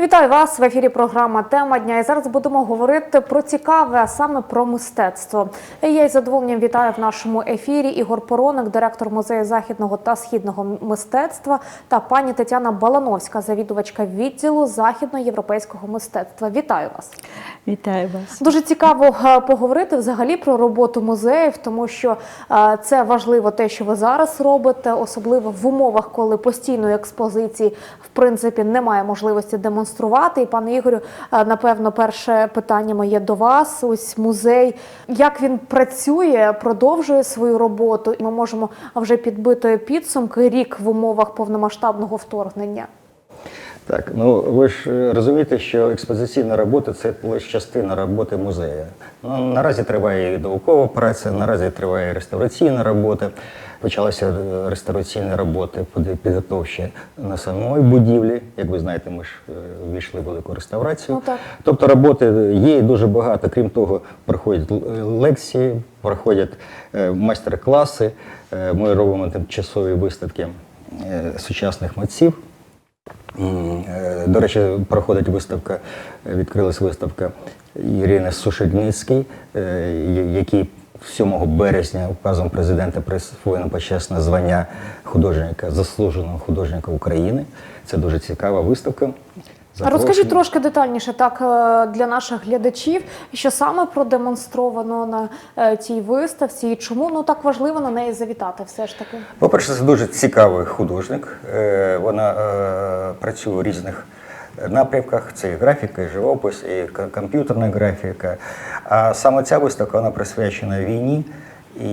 Вітаю вас в ефірі. Програма Тема дня. І зараз будемо говорити про цікаве, а саме про мистецтво. Я із задоволенням вітаю в нашому ефірі Ігор Пороник, директор музею західного та східного мистецтва, та пані Тетяна Балановська, завідувачка відділу західноєвропейського мистецтва. Вітаю вас. Вітаю вас. Дуже цікаво е, поговорити взагалі про роботу музеїв, тому що е, це важливо те, що ви зараз робите, особливо в умовах, коли постійної експозиції в принципі немає можливості демонструвати. І пане Ігорю, е, напевно, перше питання моє до вас. Ось музей, як він працює, продовжує свою роботу, і ми можемо вже підбити підсумки рік в умовах повномасштабного вторгнення. Так, ну ви ж е, розумієте, що експозиційна робота це лише частина роботи музею. Ну, наразі триває і наукова праця, наразі триває і реставраційна робота. Почалися е, реставраційні роботи підготовчі на самої будівлі. Як ви знаєте, ми ж е, ввійшли в велику реставрацію. Ну, так. Тобто роботи є дуже багато. Крім того, проходять лекції, проходять майстер-класи. Ми робимо тимчасові виставки сучасних митців. Е, До речі, проходить виставка, е, відкрилась виставка Ірини Сушельницькій, який 7 березня указом президента присвоєно почесне звання художника, заслуженого художника України. Це дуже цікава виставка. А Розкажіть трошки детальніше так е, для наших глядачів, що саме продемонстровано на е, цій виставці, і чому ну так важливо на неї завітати, все ж таки. По-перше, це дуже цікавий художник. Е, Вона працює у різних напрямках. Це і графіка, і живопис, і комп'ютерна графіка. А саме ця виставка вона присвячена війні. І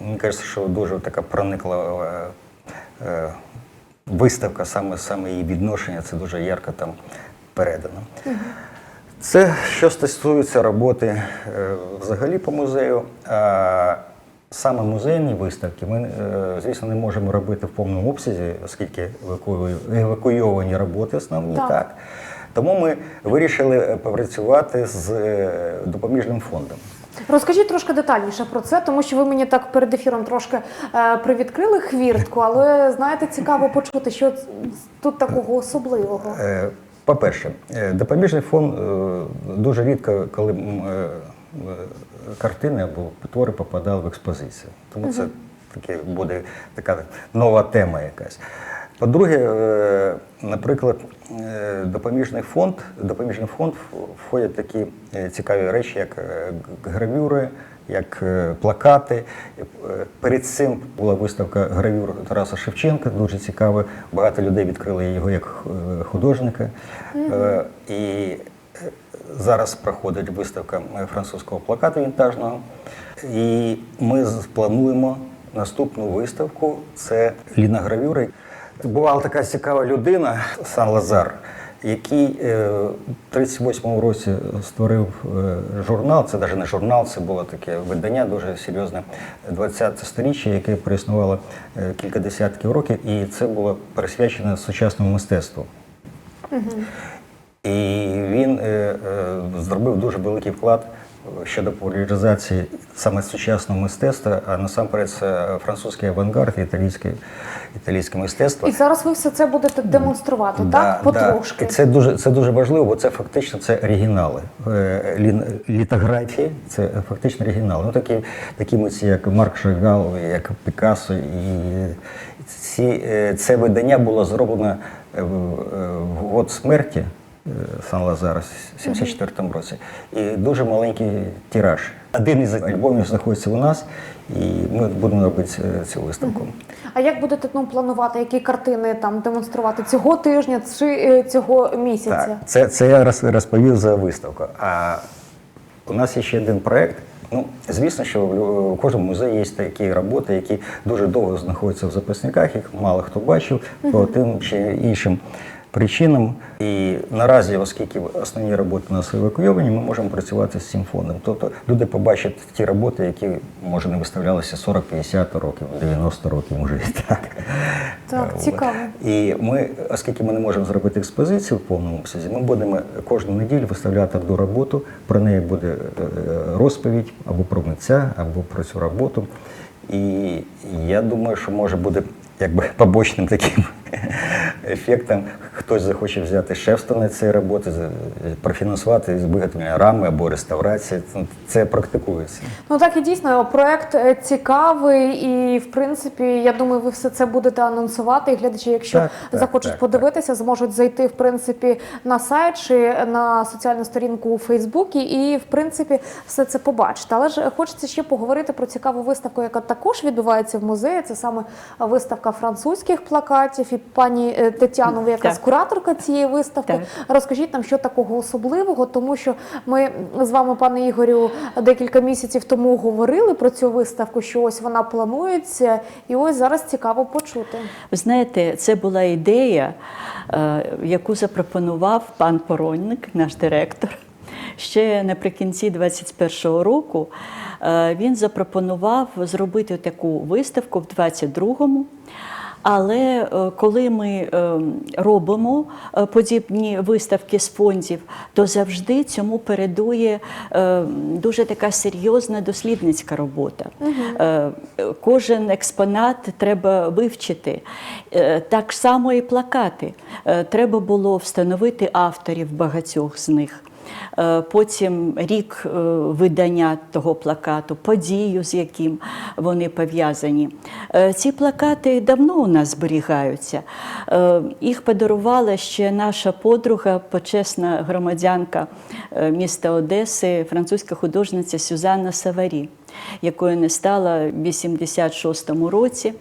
мені кажеться, що дуже така проникла виставка, саме, саме її відношення, це дуже ярко там передано. Це що стосується роботи е, взагалі по музею. А саме музейні виставки ми, е, звісно, не можемо робити в повному обсязі, оскільки евакуйовані роботи основні. Так. Так. Тому ми вирішили е, попрацювати з допоміжним фондом. Розкажіть трошки детальніше про це, тому що ви мені так перед ефіром трошки е, привідкрили хвіртку, але знаєте, цікаво почути, що тут такого особливого. Е, По-перше, е, допоміжний фонд е, дуже рідко, коли картини або твори попадали в експозицію. Тому це таке буде така нова тема якась. По-друге, е, наприклад, е, допоміжний фонд, допоміжний фонд входять такі е, цікаві речі, як гравюри, як плакати. Перед цим була виставка гравюр Тараса Шевченка, дуже цікава. Багато людей відкрили його як художника. І зараз проходить виставка французького плакату вінтажного. І ми плануємо наступну виставку. Це ліногравюри. Була така цікава людина, Сан Лазар, який е, в 38-му році створив е, журнал. Це навіть не журнал, це було таке видання дуже серйозне 20 сторіччя, яке проіснувало е, кілька десятків років, і це було присвячено сучасному мистецтву. І він е, е, зробив дуже великий вклад щодо популяризації саме сучасного мистецтва, а насамперед це французький авангард, і італійське, італійське мистецтво. І зараз ви все це будете демонструвати, так? Потрошки. І це дуже, це дуже важливо, бо це фактично це оригінали. Е, Літографії це фактично оригінали. Ну, такі, такі митці, як Марк Шагал, як Пікассо. І ці, е, це видання було зроблено е, в, год смерті Сан Лазара в 74-му році. І дуже маленький тираж. Один із альбомів знаходиться у нас, і ми будемо робити е, цю виставку. А як будете ну, планувати, які картини там демонструвати цього тижня чи е, цього місяця? Так, це, це я роз- розповів за виставку. А у нас є ще один проєкт. Ну, звісно, що в кожному музеї є такі роботи, які дуже довго знаходяться в записниках, їх мало хто бачив по тим чи іншим причинам. І наразі, оскільки основні роботи у нас евакуйовані, ми можемо працювати з цим фондом. Тобто люди побачать ті роботи, які може не виставлялися 40-50 років, 90 років, може і так. Так, От. цікаво. І ми, оскільки ми не можемо зробити експозицію в повному обсязі, ми будемо кожну неділю виставляти одну роботу. Про неї буде е, розповідь або про митця, або про цю роботу. І я думаю, що може буде якби побочним таким ефектом хтось захоче взяти шефство на ці роботи, профінансувати виготовлення рами або реставрації. Ну, Це практикується. Ну так і дійсно проект е, цікавий, і в принципі, я думаю, ви все це будете анонсувати. І глядачі, якщо Так, так, захочуть так, подивитися, зможуть зайти в принципі на сайт чи на соціальну сторінку у Фейсбуці, і в принципі все це побачити. Але ж хочеться ще поговорити про цікаву виставку, яка також відбувається в музеї. Це саме виставка французьких плакатів. І пані Тетяно, ви якраз Так. кураторка цієї виставки. Так. Розкажіть нам, що такого особливого, тому що ми з вами, пане Ігорю, декілька місяців тому говорили про цю виставку, що ось вона планується, і ось зараз цікаво почути. Ви знаєте, це була ідея, е, яку запропонував пан Поронник, наш директор. Ще наприкінці 21-го року е, він запропонував зробити таку виставку в 22-му. Але е, коли ми е, робимо е, подібні виставки з фондів, то завжди цьому передує дуже така серйозна дослідницька робота. Е, Кожен експонат треба вивчити. Так само і плакати. Треба було встановити авторів багатьох з них. Е, Потім рік е, видання того плакату, подію, з яким вони пов'язані. Е, Ці плакати давно у нас зберігаються. Їх подарувала ще наша подруга, почесна громадянка міста Одеси, французька художниця Сюзанна Саварі, якою не стала в 86-му році.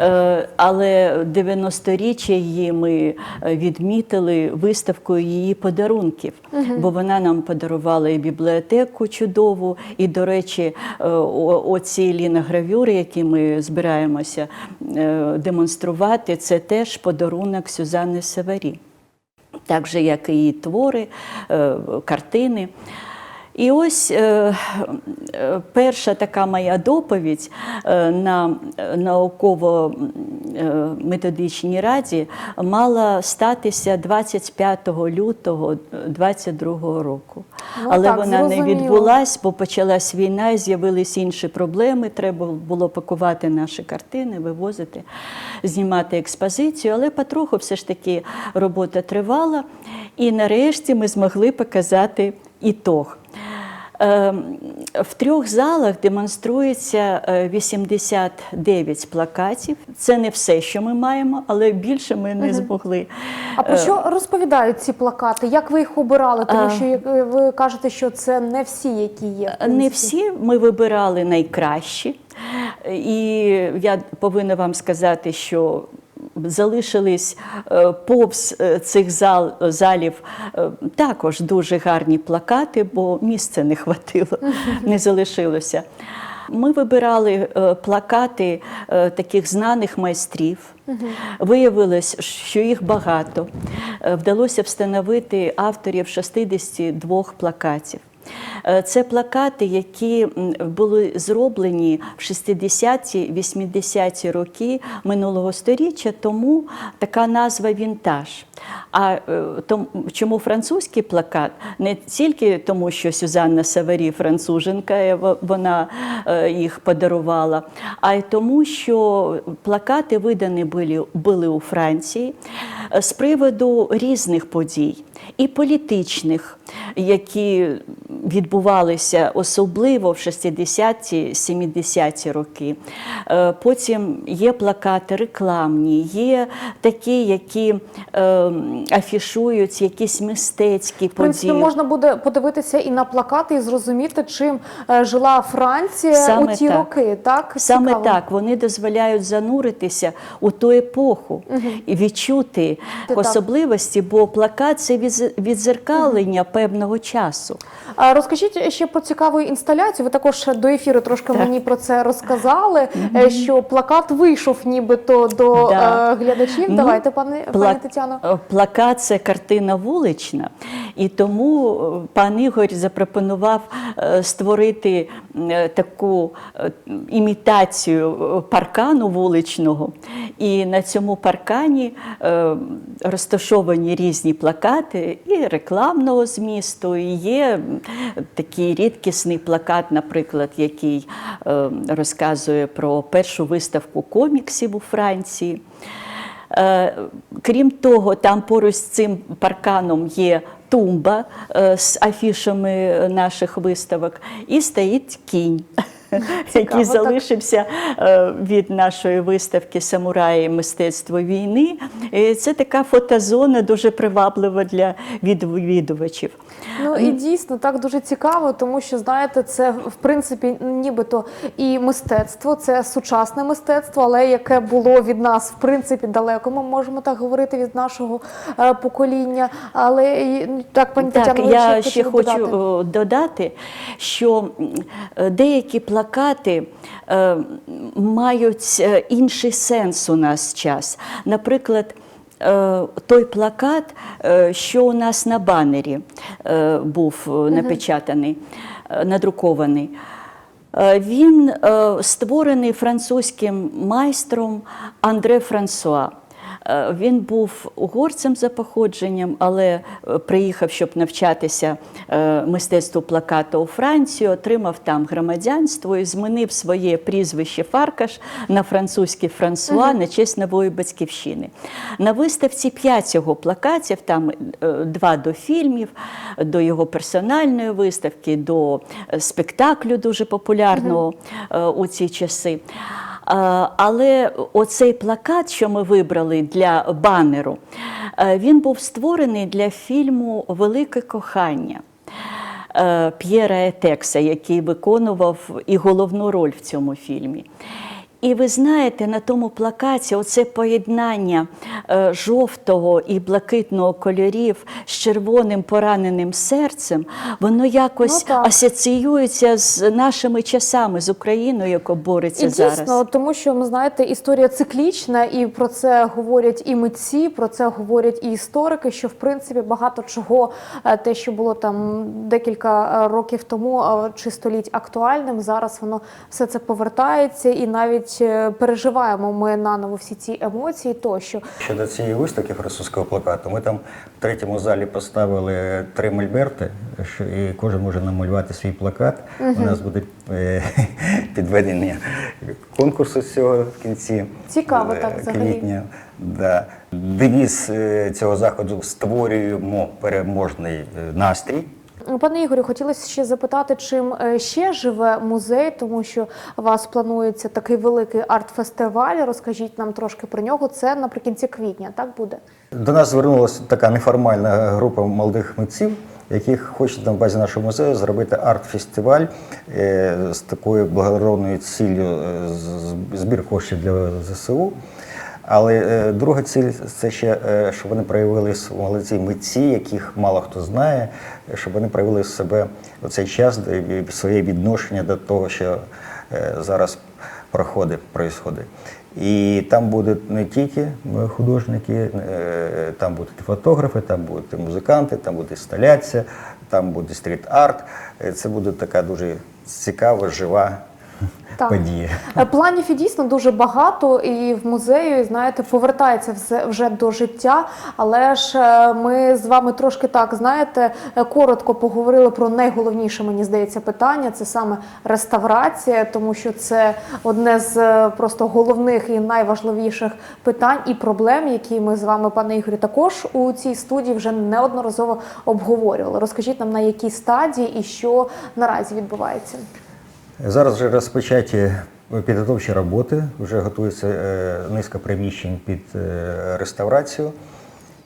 Е, Але 90-річчя її ми е, відмітили виставкою її подарунків, бо вона нам подарувала і бібліотеку чудову, і, до речі, е, оці ліногравюри, які ми збираємося демонструвати, це теж подарунок Сюзанни Севарі так же, як і її твори, картини. І ось е, е, перша така моя доповідь е, на науково-методичній раді мала статися 25 лютого 2022 року. Ну Але так, вона не зрозуміло. відбулась, бо почалась війна, з'явились інші проблеми. Треба було пакувати наші картини, вивозити, знімати експозицію. Але потроху все ж таки робота тривала. І нарешті ми змогли показати ітог. Ем, В трьох залах демонструється е, 89 плакатів. Це не все, що ми маємо, але більше ми не змогли. А про що розповідають ці плакати? Як ви їх обирали? Тому що е, ви кажете, що це не всі, які є. Не всі ми вибирали найкращі. І я повинна вам сказати, що залишились е, повз е, цих зал, залів е, також дуже гарні плакати, бо місця не хватило, не залишилося. Ми вибирали плакати таких знаних майстрів. Виявилось, що їх багато. Вдалося встановити авторів 62 плакатів. Е, Це плакати, які були зроблені в 60-ті, 80-ті роки минулого століття, тому така назва вінтаж. А е, том- чому французький плакат? Не тільки тому, що Сюзанна Саварі француженка, е, вона е, їх подарувала, а й тому, що плакати видані були, були у Франції з приводу різних подій і політичних, які відбувалися особливо в 60-ті, 70-ті роки. Потім є плакати рекламні, є такі, які е, афішують якісь мистецькі В принципі, події. можна буде подивитися і на плакати, і зрозуміти, чим е, жила Франція Саме у ті так. роки. Так Саме Цікаво. так вони дозволяють зануритися у ту епоху і відчути Так. особливості, бо плакат це відз- відзеркалення певного часу. А Розкажіть ще про цікаву інсталяцію. Ви також до ефіру трошки Так. мені про це розказали. е, Що плакат вийшов нібито до Да. е, глядачів. Ну, Давайте, пане пані Тетяно. Плакат це картина вулична, і тому е, пан Ігор запропонував е, створити е, таку імітацію паркану вуличного. І на цьому паркані розташовані різні плакати і рекламного змісту, і є такий рідкісний плакат, наприклад, який розказує про першу виставку коміксів у Франції. Е, Крім того, там поруч з цим парканом є тумба е, з афішами наших виставок, і стоїть кінь. Який залишився е, від нашої виставки Самураї мистецтво війни. Це така фотозона дуже приваблива для відвідувачів. Ну і дійсно так дуже цікаво, тому що знаєте, це в принципі нібито і мистецтво, це сучасне мистецтво, але яке було від нас в принципі далеко. Ми можемо так говорити від нашого е, покоління. Але ну, так, пані Так, Тетяно, ви я ще хочу додати? додати, що е, деякі плакати е, мають е, інший сенс у нас час. Наприклад, е, той плакат, е, що у нас на банері е, був е, напечатаний, е, надрукований. Е, Він е, створений французьким майстром Андре Франсуа. Е, Він був угорцем за походженням, але е, приїхав, щоб навчатися е, мистецтву плакату у Францію, отримав там громадянство і змінив своє прізвище Фаркаш на французьке Франсуа на честь нової батьківщини. На виставці п'ять цього плакатів, там два до фільмів, до його персональної виставки, до спектаклю дуже популярного е, у ці часи. Але оцей плакат, що ми вибрали для банеру, е, він був створений для фільму Велике кохання. е, П'єра Етекса, який виконував і головну роль в цьому фільмі. І ви знаєте, на тому плакаті оце поєднання е, жовтого і блакитного кольорів з червоним пораненим серцем, воно якось Ну, асоціюється з нашими часами, з Україною, яка бореться І зараз. дійсно, тому що ми знаєте, історія циклічна, і про це говорять і митці, про це говорять і історики. Що в принципі багато чого, е, те, що було там декілька е, років тому чи століть актуальним, зараз воно все це повертається, і навіть е, переживаємо ми наново всі ці емоції. Тощо Щодо цієї виставки французького плакату, ми там в третьому залі поставили три мольберти, що і кожен може намалювати свій плакат. У нас буде е, підведення конкурсу з цього в кінці Цікаво е, так взагалі. квітня. Да. Девіз цього заходу створюємо переможний настрій. Пане Ігорю, хотілося ще запитати, чим е, ще живе музей, тому що у вас планується такий великий арт-фестиваль. Розкажіть нам трошки про нього. Це наприкінці квітня, так буде? До нас звернулася така неформальна група молодих митців, які хочуть на базі нашого музею зробити арт-фестиваль е, з такою благородною ціллю е, збір коштів для ЗСУ. Але е, друга ціль це ще, е, щоб вони проявили с- молодці митці, яких мало хто знає, щоб вони проявили себе у цей час своє відношення до того, що е, зараз проходить, происходить. І там будуть не тільки художники, там будуть фотографи, там будуть музиканти, там буде інсталяція, там буде стріт-арт. Це буде така дуже цікава, жива Так. подія. Е, Планів і дійсно дуже багато, і в музеї, знаєте, повертається все вже до життя. Але ж е, ми з вами трошки так знаєте, е, коротко поговорили про найголовніше, мені здається, питання це саме реставрація, тому що це одне з просто головних і найважливіших питань і проблем, які ми з вами, пане Ігорі, також у цій студії вже неодноразово обговорювали. Розкажіть нам на якій стадії і що наразі відбувається. Зараз вже розпочаті підготовчі роботи, вже готується е, низка приміщень під е, реставрацію.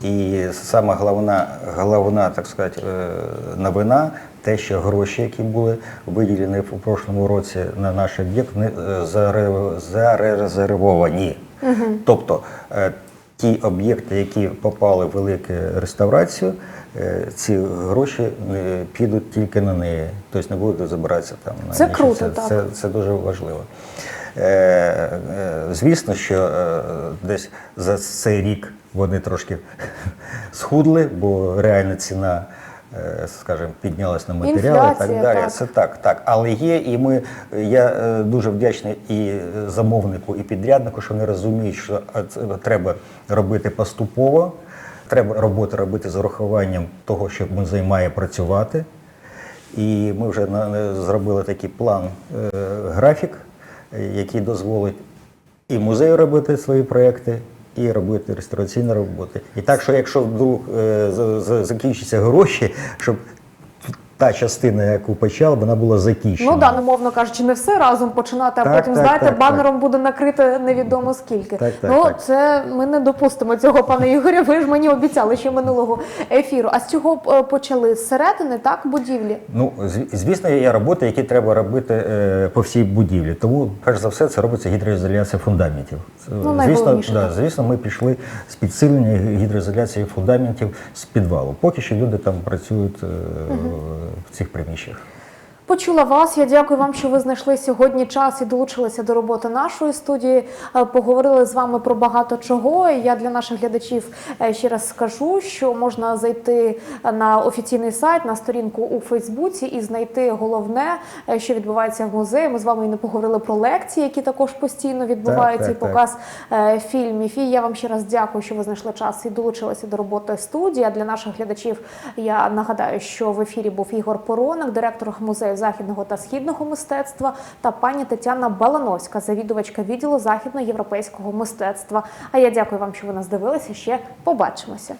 І саме головна, головна так сказати, е, новина те, що гроші, які були виділені в прошлому році на наш об'єкт, зарезервовані. Тобто е, ті об'єкти, які попали в велику реставрацію, е, ці гроші е, підуть тільки на неї, тобто не будуть забиратися там на Це круто, це, так. Це, це дуже важливо. Е, звісно, що десь за цей рік вони трошки схудли, бо реальна ціна, скажімо, піднялась на матеріали і так далі. так. Це так, так. Але є, і ми я е, дуже вдячний і замовнику, і підряднику, що вони розуміють, що е, це треба робити поступово. Треба роботу робити з урахуванням того, що музей має працювати. І ми вже зробили такий план, е, графік, е, який дозволить і музею робити свої проекти, і робити реставраційні роботи. І так, що якщо вдруг е, закінчаться гроші, щоб та частина, яку почав, вона була закінчена. Ну да, ну мовно кажучи, не все разом починати, а Так, потім, так, знаєте, так, банером буде накрите невідомо скільки. Так, так, ну так. це ми не допустимо цього, пане Ігорю. Ви ж мені обіцяли ще минулого ефіру. А з чого е, почали? З середини, так, будівлі? Ну, звісно, є роботи, які треба робити е, по всій будівлі. Тому, перш за все, це робиться гідроізоляція фундаментів. Ну, звісно, да, звісно, ми пішли з підсилення гідроізоляції фундаментів з підвалу. Поки що люди там працюють е, в цих приміщеннях. Почула вас. Я дякую вам, що ви знайшли сьогодні час і долучилися до роботи нашої студії. Е, Поговорили з вами про багато чого. Я для наших глядачів е, ще раз скажу, що можна зайти на офіційний сайт, на сторінку у Фейсбуці і знайти головне, е, що відбувається в музеї. Ми з вами і не поговорили про лекції, які також постійно відбуваються, так, і показ е, фільмів. І я вам ще раз дякую, що ви знайшли час і долучилися до роботи студії. А для наших глядачів я нагадаю, що в ефірі був Ігор Пороник, директор музею західного та східного мистецтва, та пані Тетяна Балановська, завідувачка відділу західноєвропейського мистецтва. А я дякую вам, що ви нас дивилися. Ще побачимося.